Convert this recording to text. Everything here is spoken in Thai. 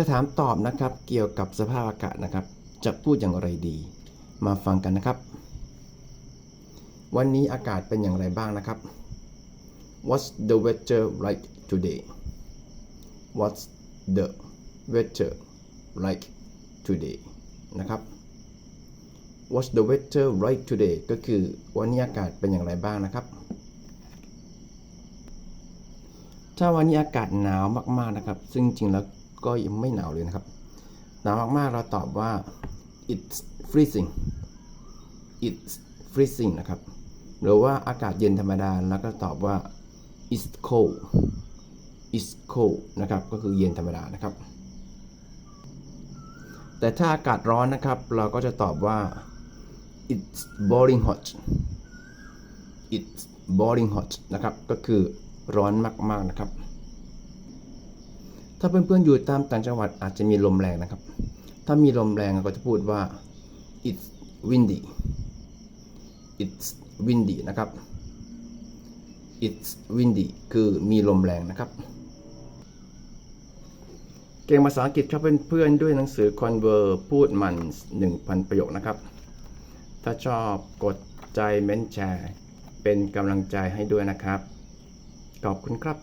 จะถามตอบนะครับเกี่ยวกับสภาพอากาศนะครับ จะพูดอย่างไรดี มาฟังกันนะครับ วันนี้อากาศเป็นอย่างไรบ้างนะครับ What's the weather like today What's the weather like today นะครับ What's the weather like today ก็คือวันนี้อากาศเป็นอย่างไรบ้างนะครับ ถ้าวันนี้อากาศหนาวมากๆนะครับ ซึ่งจริงแล้ว ก็ยังไม่หนาวเลยนะครับ หนาวมากๆ เราตอบว่า it's freezing it's freezing นะครับ หรือว่าอากาศเย็นธรรมดา แล้วก็ตอบว่า it's cold it's cold นะครับ ก็คือเย็นธรรมดานะครับ แต่ถ้าอากาศร้อนนะครับ เราก็จะตอบว่า it's boiling hot it's boiling hot นะครับ ก็คือร้อนมากๆนะครับ ถ้าเพื่อนๆอยู่ตามต่างจังหวัดอาจจะมีลมแรงนะครับ ถ้ามีลมแรงก็จะพูดว่า it's windy it's windy นะครับ it's windy คือมีลมแรงนะครับ เก่งภาษาอังกฤษครับเพื่อนๆด้วยหนังสือ Conver พูดมัน 1,000 ประโยคนะครับ ถ้าชอบกดใจเม้นแชร์ เป็นกำลังใจให้ด้วยนะครับ ขอบคุณครับ